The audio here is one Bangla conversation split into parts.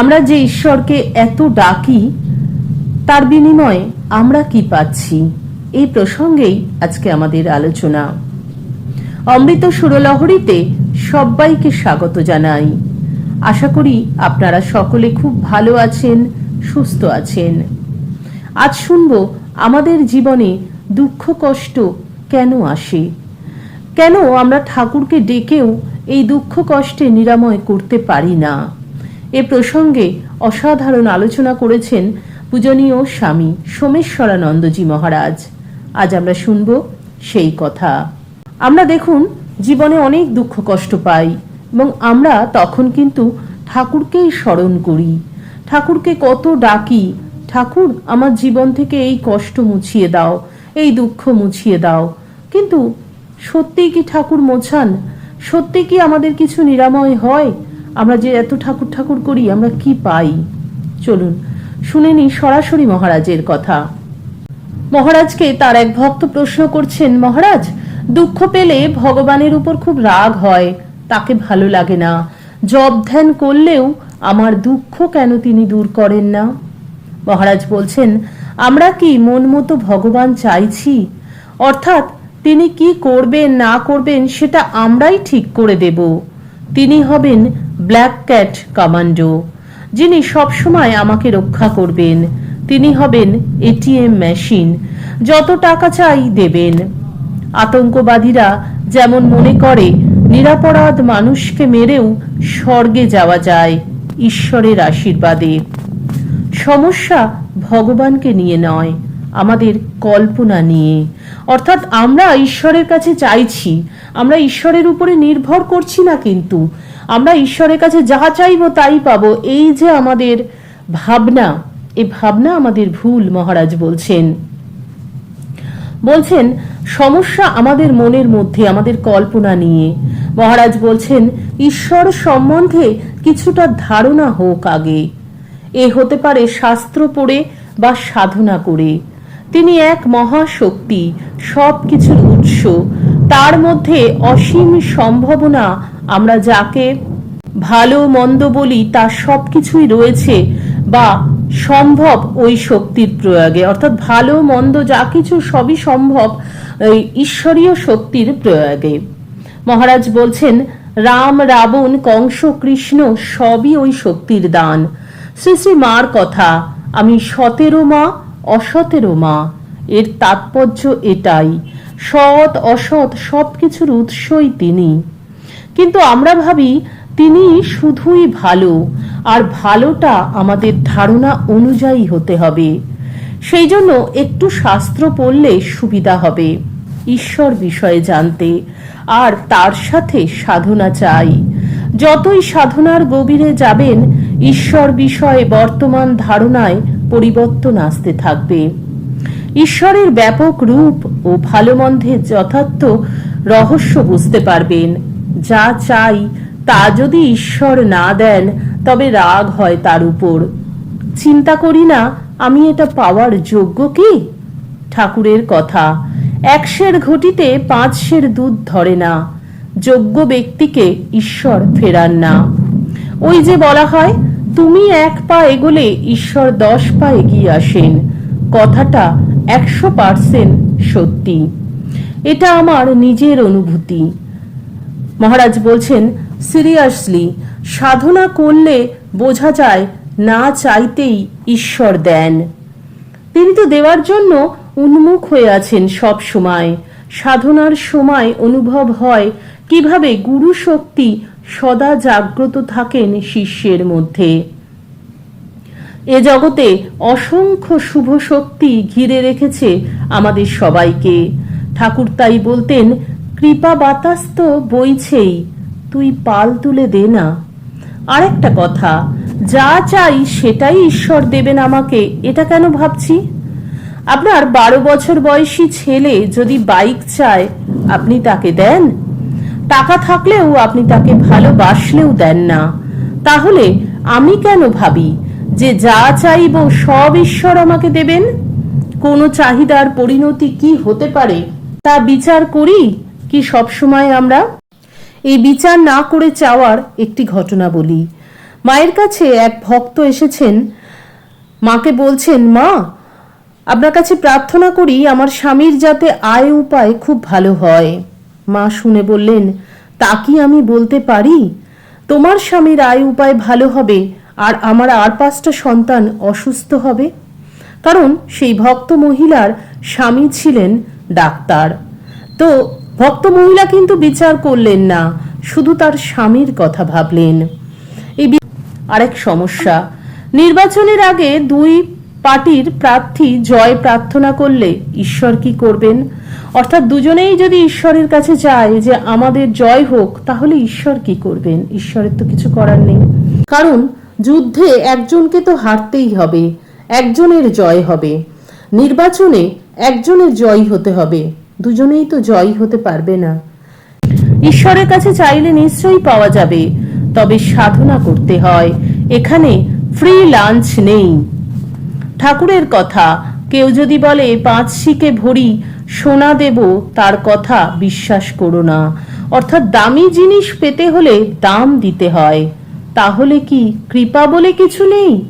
আমরা যে ঈশ্বরকে এত ডাকি, তার বিনিময়ে আমরা কি পাচ্ছি? এই প্রসঙ্গেই আজকে আমাদের আলোচনা। অমৃত সুরলহরীতে সবাইকে স্বাগত জানাই। আশা করি আপনারা সকলে খুব ভালো আছেন, সুস্থ আছেন। আজ শুনব আমাদের জীবনে দুঃখ, কষ্ট কেন আসে? কেন আমরা ঠাকুরকে ডেকেও এই দুঃখ, কষ্টে নিরাময় করতে পারি না? এ প্রসঙ্গে অসাধারণ আলোচনা করেছেন পূজনীয় স্বামী সোমেশ্বরানন্দজি মহারাজ। আজ আমরা শুনব সেই কথা। আমরা দেখুন, জীবনে অনেক দুঃখ কষ্ট পাই এবং আমরা তখন কিন্তু ঠাকুরকেই স্মরণ করি। ঠাকুরকে কত ডাকি, ঠাকুর, আমার জীবন থেকে এই কষ্ট মুছিয়ে দাও, এই দুঃখ মুছিয়ে দাও। কিন্তু সত্যিই কি ঠাকুর মোছান? সত্যি কি আমাদের কিছু নিরাময় হয়? আমরা যে এত ঠাকুর ঠাকুর করি, আমরা কি পাই? চলুন, শুনে নি সরাসরি মহারাজের কথা। মহারাজকে তার এক ভক্ত প্রশ্ন করছেন, মহারাজ, দুঃখ পেলে ভগবানের উপর খুব রাগ হয়, তাকে ভালো লাগে না। জব ধ্যান করলেও আমার দুঃখ কেন তিনি দূর করেন না? মহারাজ বলছেন, আমরা কি মন মতো ভগবান চাইছি? অর্থাৎ তিনি কি করবেন, না করবেন, সেটা আমরাই ঠিক করে দেব। তিনি হবেন ব্ল্যাক ক্যাট কমান্ডো যিনি সবসময় আমাকে রক্ষা করবেন, তিনি হবেন এটিএম মেশিন যত টাকা চাই দেবেন। আতঙ্কবাদীরা যেমন মনে করে, নিরাপরাধ মানুষকে মেরেও স্বর্গে যাওয়া যায় ঈশ্বরের আশীর্বাদে। সমস্যা ভগবানকে নিয়ে নয়, আমাদের কল্পনা নিয়ে। অর্থাৎ আমরা ঈশ্বরের কাছে চাইছি, আমরা ঈশ্বরের উপরে নির্ভর করছি না কিন্তু। আমরা ঈশ্বরের কাছে যা চাইব তাই পাবো। এই যে আমাদের ভাবনা এই ভাবনা আমাদের ভুল, মহারাজ বলছেন। বলছেন, সমস্যা আমাদের মনের মধ্যে, আমাদের কল্পনা নিয়ে। মহারাজ বলছেন, ঈশ্বর সম্বন্ধে কিছুটা ধারণা হোক আগে। এ হতে পারে শাস্ত্র পড়ে বা সাধনা করে। তিনি এক মহাশক্তি সব কিছুর উৎস। তার মধ্যে অসীম সম্ভাবনা আমরা যাকে ভালো মন্দ বলি, তার সব কিছুই রয়েছে বা সম্ভব ওই শক্তির প্রয়োগে। অর্থাৎ ভালো মন্দ যা কিছু সবই সম্ভব ঈশ্বরীয় শক্তির প্রয়োগে। মহারাজ বলছেন, রাম, রাবণ, কংস, কৃষ্ণ সবই ওই শক্তির দান। শ্রী শ্রী মার কথা, আমি সতেরো মা অসতেরো মা। এর তাৎপর্য এটাই, সৎ, অসৎ সব কিছুর উৎসই তিনি। কিন্তু আমরা ভাবি, তিনি শুধুই ভালো, আর ভালোটা আমাদের ধারণা অনুযায়ী হতে হবে। সেই জন্য একটু শাস্ত্র পড়লে সুবিধা হবে। ঈশ্বর বিষয়ে জানতে, আর তার সাথে সাধনা চাই। যতই সাধনার গভীরে যাবেন, ঈশ্বর বিষয়ে বর্তমান ধারণায় পরিবর্তন আসতে থাকবে। ঈশ্বরের ব্যাপক রূপ ও ভালো মন্দের যথার্থ রহস্য বুঝতে পারবেন। যা চাই, তা যদি ঈশ্বর না দেন, তবে রাগ হয় তার উপর। চিন্তা করি না, আমি এটা পাওয়ার যোগ্য কি? ঠাকুরের কথা একশের ঘটিতে পাঁচ সের দুধ ধরে না। যোগ্য ব্যক্তিকে ঈশ্বর ফেরান না। ওই যে বলা হয় তুমি এক পা এগোলে ঈশ্বর দশ পা এগিয়ে আসেন। কথাটা একশো পার্সেন্ট সত্যি। এটা আমার নিজের অনুভূতি। মহারাজ বলছেন, সিরিয়াসলি, সাধনা করলে বোঝা যায় না চাইতেই ঈশ্বর দেন। তিনি তো দেওয়ার জন্য উন্মুখ হয়ে আছেন সব সময়। সাধনার সময় অনুভব হয় কীভাবে গুরু শক্তি সদা জাগ্রত থাকেন শিষ্যের মধ্যে। এ জগতে অসংখ্য শুভ শক্তি ঘিরে রেখেছে আমাদের সবাইকে। ঠাকুর তাই বলতেন, কৃপা বাতাস তো বইছেই, তুই পাল তুলে দে না। আরেকটা কথা, যা চাই সেটাই ঈশ্বর দেবেন আমাকে, এটা কেন ভাবছি? আপনার বারো বছর বয়সী ছেলে যদি বাইক চায়, আপনি তাকে দেন? টাকা থাকলেও আপনি তাকে ভালোবাসলেও দেন না। তাহলে আমি কেন ভাবি যে যা চাইব সব ঈশ্বর আমাকে দেবেন? কোনো চাহিদার পরিণতি কি হতে পারে তা বিচার করি কি সবসময় আমরা? এই বিচার না করে চাওয়ার একটি ঘটনা বলি। মায়ের কাছে এক ভক্ত এসেছেন। মাকে বলছেন, মা, আপনার কাছে প্রার্থনা করি আমার স্বামীর যাতে আয় উপায় খুব ভালো হয়। মা শুনে বললেন, তা কি আমি বলতে পারি? তোমার স্বামীর আয় উপায় ভালো হবে, আর আমার আর পাঁচটা সন্তান অসুস্থ হবে? কারণ সেই ভক্ত মহিলার স্বামী ছিলেন ডাক্তার। তো ভক্ত মহিলা কিন্তু বিচার করলেন না, শুধু তার স্বামীর কথা ভাবলেন। এই আরেক সমস্যা, নির্বাচনের আগে দুই পার্টির প্রার্থী জয় প্রার্থনা করলে ঈশ্বর কি করবেন? অর্থাৎ দুজনেই যদি ঈশ্বরের কাছে যায় যে আমাদের জয় হোক, তাহলে ঈশ্বর কি করবেন? ঈশ্বরের তো কিছু করার নেই। কারণ যুদ্ধে একজনকে তো হারতেই হবে, একজনের জয় হবে। নির্বাচনে একজনের জয় হতে হবে, দুজনেই তো জয় হতে পারবে না। ঈশ্বরের কাছে চাইলে নিশ্চয়ই পাওয়া যাবে, তবে সাধনা করতে হয়। এখানে ফ্রি লাঞ্চ নেই। ঠাকুরের কথা। কেউ যদি বলে, পাঁচ শিকে ভরি, সোনা দেব, তার কথা বিশ্বাস করো না। অর্থাৎ দামি জিনিস পেতে হলে দাম দিতে হয়। তাহলে কি কৃপা বলে কিছু নেই?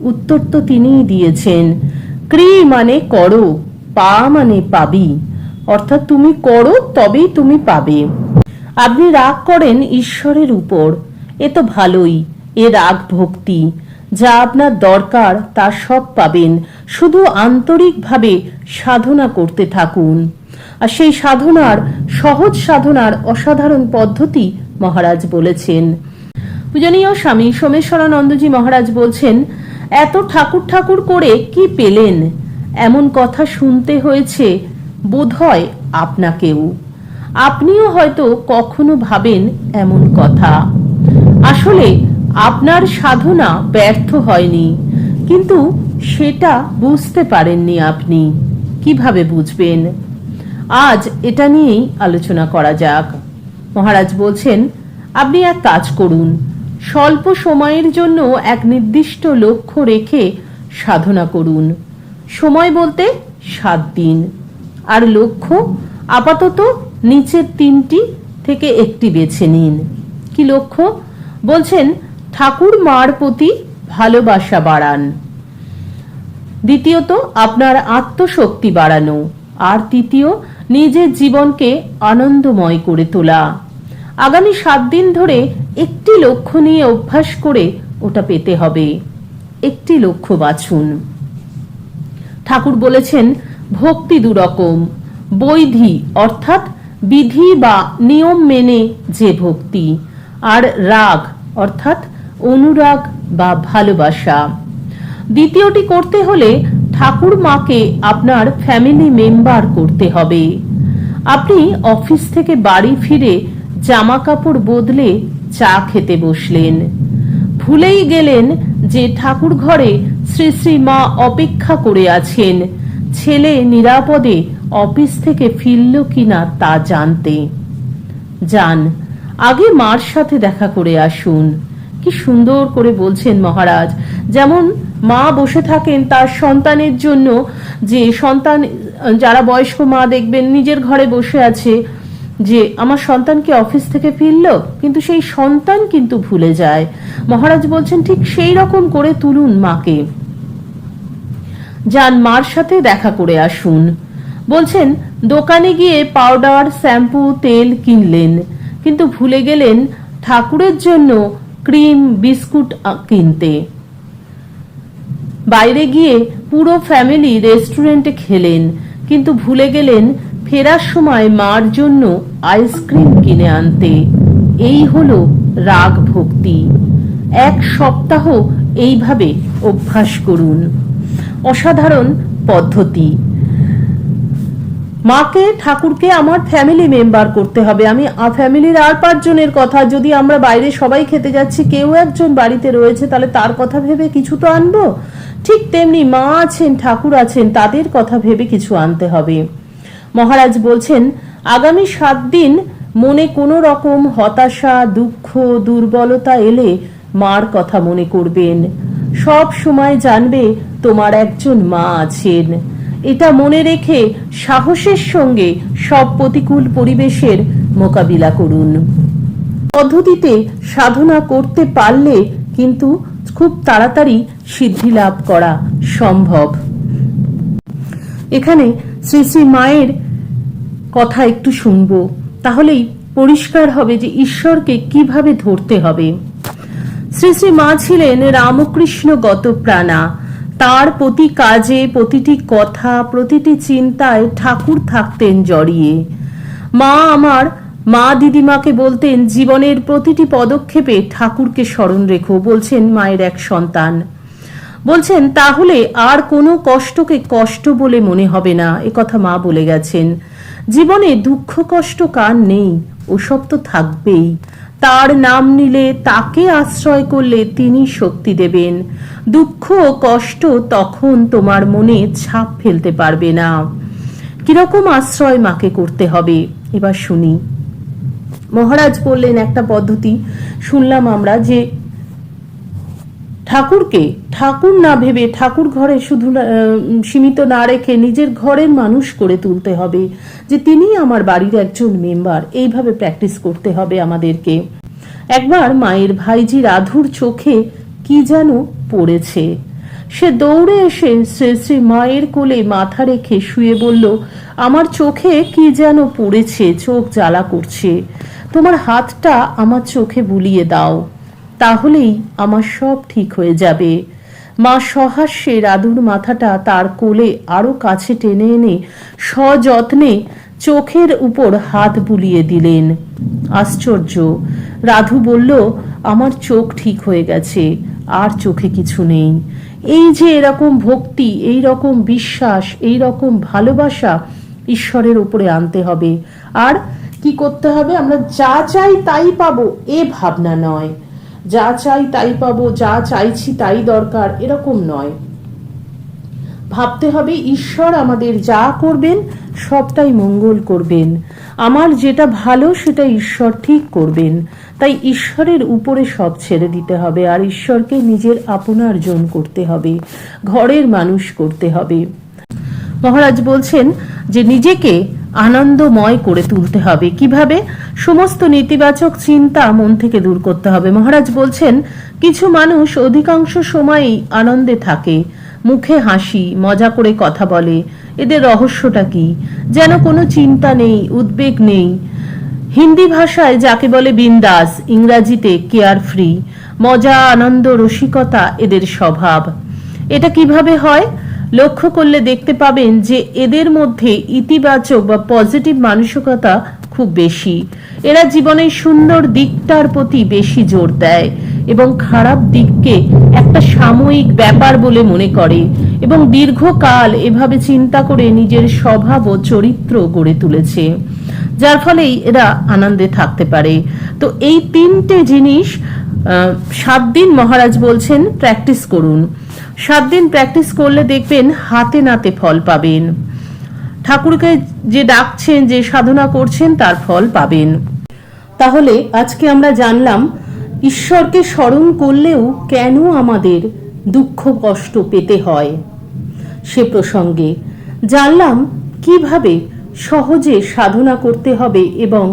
উত্তর তো তিনিই দিয়েছেন। ক্রি মানে করো, পা মানে পাবি। অর্থাৎ তুমি করো, তবেই তুমি পাবে। আপনি রাগ করেন ঈশ্বরের উপর। এ তো ভালোই, এ রাগ ভক্তি। যা আপনার দরকার তা সব পাবেন। শুধু আন্তরিকভাবে সাধনা করতে থাকুন। আর সেই সাধনার, সহজ সাধনার অসাধারণ পদ্ধতি মহারাজ বলেছেন। পূজনীয় স্বামী সোমেশ্বরানন্দজি মহারাজ বলছেন, এত ঠাকুর ঠাকুর করে কি পেলেন? এমন কথা শুনতে হয়েছে, বোধহয় আপনাকেও। আপনিও হয়তো কখনো ভাবেন এমন কথা। আসলে আপনার সাধনা ব্যর্থ হয়নি, কিন্তু সেটা বুঝতে পারেননি আপনি। কীভাবে বুঝবেন? আজ এটা নিয়েই আলোচনা করা যাক। মহারাজ বলছেন, আপনি এক কাজ করুন, স্বল্প সময়ের জন্য এক নির্দিষ্ট লক্ষ্য রেখে সাধনা করুন। সময় বলতে সাত দিন। আর লক্ষ্য, আপাতত নিচের তিনটি থেকে একটি বেছে নিন। কি লক্ষ্য? বলছেন ঠাকুর মার প্রতি ভালোবাসা বাড়ান। দ্বিতীয়ত, আপনার আত্মশক্তি বাড়ানো। আর তৃতীয়, নিজের জীবনকে আনন্দময় করে তোলা। আগামী সাত দিন ধরে একটি লক্ষ্য নিয়ে অভ্যাস করে ওটা পেতে হবে। একটি লক্ষ্য বাছুন। ঠাকুর বলেছেন, ভক্তি দুরকম, বৈধি, অর্থাৎ বিধি বা নিয়ম মেনে যে ভক্তি। আর রাগ, অর্থাৎ অনুরাগ বা ভালোবাসা। দ্বিতীয়টি করতে হলে ঠাকুর মাকে আপনার ফ্যামিলি মেম্বার করতে হবে। আপনি অফিস থেকে বাড়ি ফিরে জামা কাপড় বদলে চা খেতে বসলেন। ভুলেই গেলেন যে ঠাকুর ঘরে শ্রী শ্রী মা অপেক্ষা করে আছেন। ছেলে নিরাপদে অফিস থেকে ফিরল কিনা তা জানতে। যান, আগে মার সাথে দেখা করে আসুন। কি সুন্দর করে বলছেন মহারাজ। যেমন মা বসে থাকেন তার সন্তানের জন্য, যে সন্তান, যারা বয়স্ক মা দেখবেন, নিজের ঘরে বসে আছে, যে আমার সন্তানকে অফিস থেকে ফিরলো? কিন্তু সেই সন্তান কিন্তু ভুলে যায়। মহারাজ বলছেন, ঠিক সেই রকম করে তুলুন মাকে। যান মার সাথে দেখা করে আসুন। বলছেন, দোকানে গিয়ে পাউডার, শ্যাম্পু, তেল কিনলেন। কিন্তু ভুলে গেলেন ঠাকুরের জন্য ক্রিম, বিস্কুট কিনতে। বাইরে গিয়ে পুরো ফ্যামিলি রেস্টুরেন্টে খেলেন, কিন্তু ভুলে গেলেন ফেরার সময় মার জন্য আইসক্রিম কিনে আনতে। এই হলো রাগ ভক্তি। এক সপ্তাহ এইভাবে অভ্যাস করুন। অসাধারণ পদ্ধতি। মাকে, ঠাকুরকে, আমার ফ্যামিলি মেম্বার করতে হবে। আমি ফ্যামিলির আর পাঁচজনের কথা, যদি আমরা বাইরে সবাই খেতে যাচ্ছি, কেউ একজন বাড়িতে রয়েছে, তাহলে তার কথা ভেবে কিছু তো আনব? ঠিক তেমনি মা আছেন, ঠাকুর আছেন, তাদের কথা ভেবে কিছু আনতে হবে। মহারাজ বলছেন, আগামী সাত দিন মনে কোনো রকম হতাশা, দুঃখ, দুর্বলতা এলে মার কথা মনে করবেন। সব সময় জানবে, তোমার একজন মা আছেন। এটা মনে রেখে সাহসের সঙ্গে সব প্রতিকূল পরিবেশের মোকাবিলা করুন। পদ্ধতিতে সাধনা করতে পারলে কিন্তু খুব তাড়াতাড়ি সিদ্ধি লাভ করা সম্ভব। এখানে শ্রী শ্রী মায়ের কথা একটু শুনব, তাহলেই পরিষ্কার হবে যে ঈশ্বরকে কীভাবে ধরতে হবে। শ্রী শ্রী মা ছিলেন রামকৃষ্ণ গত প্রাণা তার প্রতি কাজে, প্রতিটি কথা, প্রতিটি চিন্তায় ঠাকুর থাকতেন জড়িয়ে। মা আমার, মা দিদিমাকে বলতেন, জীবনের প্রতিটি পদক্ষেপে ঠাকুরকে স্মরণ রেখো, বলছেন মায়ের এক সন্তান। বলছেন, তাহলে আর কোনো কষ্টকে কষ্ট বলে মনে হবে না, এ কথা মা বলে গেছেন। জীবনে দুঃখ, কষ্ট কার নেই, ওসব তো থাকবেই। তার নাম নিলে তাকে আশ্রয় করলে তিনি শক্তি দেবেন। দুঃখ ও কষ্ট তখন তোমার মনে ছাপ ফেলতে পারবে না। কীরকম আশ্রয় মাকে করতে হবে? এবার শুনি। মহারাজ বললেন একটা পদ্ধতি। শুনলাম আমরা যে ঠাকুরকে, ঠাকুর না ভেবে ঠাকুর ঘরে শুধু সীমিত না রেখে নিজের ঘরের মানুষ করে তুলতে হবে, যে তিনি আমার বাড়ির একজন মেম্বার, এইভাবে প্র্যাকটিস করতে হবে আমাদেরকে। একবার মায়ের ভাইজি রাধুর চোখে কি যেন পড়েছে। সে দৌড়ে এসে শ্রী শ্রী মায়ের কোলে মাথা রেখে শুয়ে বলল, আমার চোখে কি যেন পড়েছে, চোখ জ্বালা করছে। তোমার হাতটা আমার চোখে বুলিয়ে দাও। তাহলেই আমার সব ঠিক হয়ে যাবে। মা সহাস্যে রাধুর মাথাটা তার কোলে আরও কাছে টেনে এনে সযত্নে চোখের উপর হাত বুলিয়ে দিলেন। আশ্চর্য, রাধু বলল, আমার চোখ ঠিক হয়ে গেছে, আর চোখে কিছু নেই। এই যে এরকম ভক্তি, এই রকম বিশ্বাস, এই রকম ভালোবাসা ঈশ্বরের উপরে আনতে হবে। আর কি করতে হবে? আমরা যা চাই তাই পাবো, এ ভাবনা নয়। যা চাই তাই পাবো, যা চাইছি তাই দরকার, এরকম নয়। ভাবতে হবে ঈশ্বর আমাদের যা করবেন, সবটাই মঙ্গল করবেন। আমার যেটা ভালো, সেটা ঈশ্বর ঠিক করবেন। তাই ঈশ্বরের উপরে সব ছেড়ে দিতে হবে, আর ঈশ্বরকে নিজের আপনার্জন করতে হবে, ঘরের মানুষ করতে হবে। মহারাজ বলছেন যে নিজেকে আনন্দময় করে তুলতে হবে। কীভাবে? সমস্ত নেতিবাচক চিন্তা মন থেকে দূর করতে হবে। মহারাজ বলছেন, কিছু মানুষ অধিকাংশ সময়ই আনন্দে থাকে, মুখে হাসি, মজা করে কথা বলে। এদের রহস্যটা কি? যেন কোনো চিন্তা নেই, উদ্বেগ নেই। হিন্দি ভাষায় যাকে বলে বিন্দাস, ইংরাজিতে কেয়ার ফ্রি। মজা, আনন্দ, রসিকতা এদের স্বভাব। এটা কীভাবে হয়? লক্ষ্য করলে দেখতে পাবেন যে এদের মধ্যে ইতিবাচক বা পজিটিভ মানসিকতা খুব বেশি। এরা জীবনের সুন্দর দিকটার প্রতি বেশি জোর দেয় এবং খারাপ দিককে একটা সাময়িক ব্যাপার বলে মনে করে এবং দীর্ঘকাল এভাবে চিন্তা করে নিজের স্বভাব ও চরিত্র গড়ে তুলেছে, যার ফলে এরা আনন্দে থাকতে পারে। তো এই তিনটে জিনিস সাত দিন মহারাজ বলছেন প্র্যাকটিস করুন। সাত দিন প্র্যাকটিস করলে দেখবেন হাতে নাতে ফল পাবেন। ঠাকুরকে যে ডাকছেন, যে সাধনা করছেন, তার ফল পাবেন। তাহলে আজকে আমরা জানলাম, ঈশ্বরকে স্মরণ করলেও কেন আমাদের দুঃখ কষ্ট পেতে হয়? সে প্রসঙ্গে জানলাম কীভাবে সহজে সাধনা করতে হবে এবং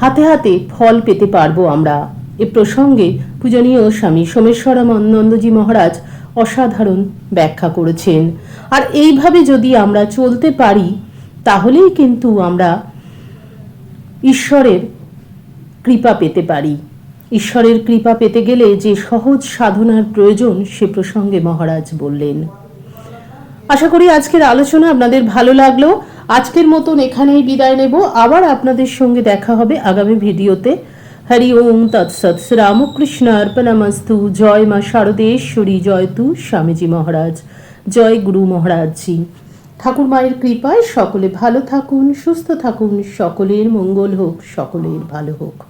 হাতে হাতে ফল পেতে পারব আমরা। এ প্রসঙ্গে পূজনীয় স্বামী সোমেশ্বরানন্দজি মহারাজ অসাধারণ ব্যাখ্যা করেছেন। আর এইভাবে যদি আমরা চলতে পারি, তাহলেই কিন্তু আমরা ঈশ্বরের কৃপা পেতে পারি। ঈশ্বরের কৃপা পেতে গেলে যে সহজ সাধনার প্রয়োজন সে প্রসঙ্গে মহারাজ বললেন। আশা করি আজকের আলোচনা আপনাদের ভালো লাগল। আজকের মতন এখানেই বিদায় নেব। আবার আপনাদের সঙ্গে দেখা হবে আগামী ভিডিওতে। হরি ওম তৎসৎ রামকৃষ্ণ অর্পণামস্তু জয় মা শারদেশ্বরী জয় তু স্বামীজি মহারাজ জয় গুরু মহারাজজি ঠাকুর মায়ের কৃপায় সকলে ভালো থাকুন, সুস্থ থাকুন, সকলের মঙ্গল হোক, সকলের ভালো হোক।